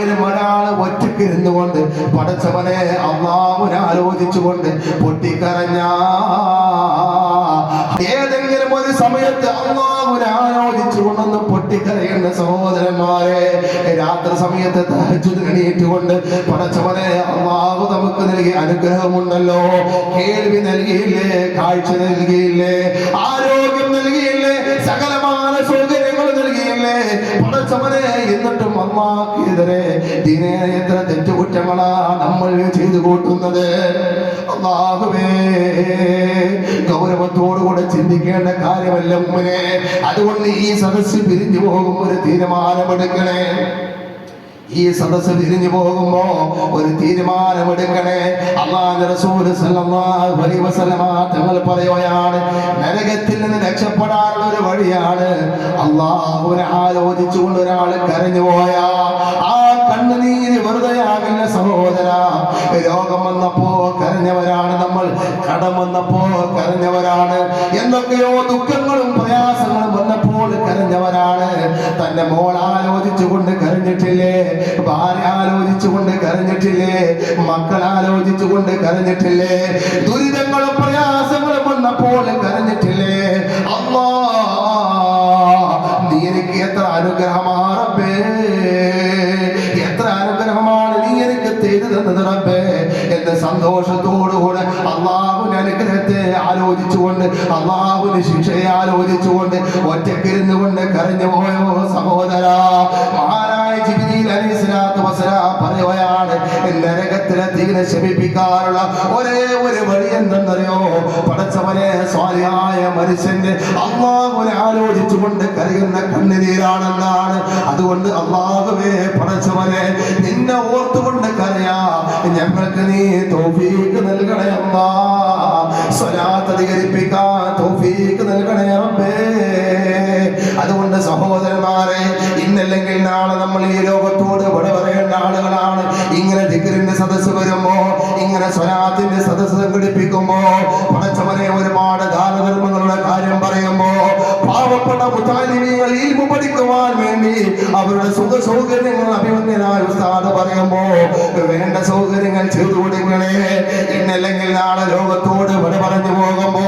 ആരെങ്കിലും ഒരാൾ ഒറ്റയ്ക്ക് ഇരുന്നുകൊണ്ട് പടച്ചവനെ അള്ളാഹുനെ ആലോചിച്ചുകൊണ്ട് പൊട്ടിക്കരഞ്ഞ. ഏതെങ്കിലും ഒരു സമയത്ത് അള്ളാഹുനെ ആലോചിച്ചുകൊണ്ടൊന്ന് പൊട്ടിക്കരയുന്ന സഹോദരന്മാരെ രാത്രി സമയത്ത് എണീറ്റുകൊണ്ട് പടച്ചവനെ അള്ളാഹു നമുക്ക് നൽകിയ അനുഗ്രഹമുണ്ടല്ലോ. കേൾവി നൽകിയില്ലേ? കാഴ്ച നൽകിയില്ലേ? ആരോഗ്യം നൽകിയില്ലേ? എന്നിട്ടും ദിനേത്ര തെറ്റുകുറ്റങ്ങളാണ് നമ്മൾ ചെയ്തു കൂട്ടുന്നത് അള്ളാഹുവേ ഗൗരവത്തോടുകൂടെ ചിന്തിക്കേണ്ട കാര്യമല്ല മുമ്പിനെ അതുകൊണ്ട് ഈ സദസ്സ് പിരിഞ്ഞു പോകും ഒരു തീരുമാനമെടുക്കണേ. ഈ സദസ്സ് തിരിഞ്ഞു പോകുമ്പോ ഒരു തീരുമാനമെടുക്കണേ. തങ്ങൾ പറയുകയാണ് നരകത്തിൽ നിന്ന് രക്ഷപ്പെടാനുള്ള ഒരു വഴിയാണ്. അള്ളാഹുവിനെ ആലോചിച്ചുകൊണ്ട് ഒരാൾ കരഞ്ഞു പോയ ആ കണ്ണുനീര് വെറുതെയാകില്ല സഹോദര. രോഗം വന്നപ്പോ കരഞ്ഞവരാണ് നമ്മൾ കടം വന്നപ്പോ കരഞ്ഞവരാണ്. എന്തൊക്കെയോ ദുഃഖങ്ങളും പ്രയാസങ്ങളും വന്നപ്പോൾ ആലോചിച്ചുകൊണ്ട് കരഞ്ഞിട്ടില്ലേ? മക്കൾ ആലോചിച്ചുകൊണ്ട് കരഞ്ഞിട്ടില്ലേ? ദുരിതങ്ങളും പ്രയാസങ്ങളും വന്നപ്പോൾ കരഞ്ഞിട്ടില്ലേ? അല്ലാ നീ എനിക്ക് എത്ര അനുഗ്രഹമാറപ്പേ എത്ര അനുഗ്രഹമാണ് നീ എനിക്ക് ചെയ്തു തന്നത് റബ്ബേ. എന്ന് സന്തോഷത്തോടുകൂടെ അള്ളാഹുവിന്റെ അനുഗ്രഹത്തെ ആലോചിച്ചുകൊണ്ട് അള്ളാഹുവിന്റെ ശിക്ഷയെ ആലോചിച്ചുകൊണ്ട് ഒറ്റക്കിരുന്നു കൊണ്ട് കരഞ്ഞു പോയോ സഹോദര. പറയുകയാണ് നരകത്തിലെ തീരെ ശമിപ്പിക്കാനുള്ള ഒരേ ഒരു വഴി എന്തെന്നറിയോ? പടച്ചവനെ സ്വാലിയായ മനുഷ്യന്റെ അള്ളാഹുനെ ആലോചിച്ചുകൊണ്ട് കരയുന്ന കണ്ണുനീരാണെന്നാണ്. അതുകൊണ്ട് അള്ളാഹുവേ പടച്ചവനെ നിന്നെ ഓർത്തുകൊണ്ട് കരയാ. ഞങ്ങൾക്ക് നീ തോഫീക്ക് നൽകണേ അല്ലാ സ്വലാത്ത് തോഫീക്ക് നൽകണേ റബ്ബേ. അതുകൊണ്ട് സഹോദരന്മാരെ ഇന്നല്ലെങ്കിൽ നാളെ നമ്മൾ ഈ പഠിക്കുവാൻ വേണ്ടി അവരുടെ സുഖ സൗകര്യങ്ങൾ അഭിമന്യനായ ഉസ്താദ് പറയുമ്പോ വേണ്ട സൗകര്യങ്ങൾ ചെയ്തു കൊടുക്കണേ ഇന്നല്ലെങ്കിൽ നാളെ ലോകത്തോട് വിട പറഞ്ഞു പോകുമ്പോ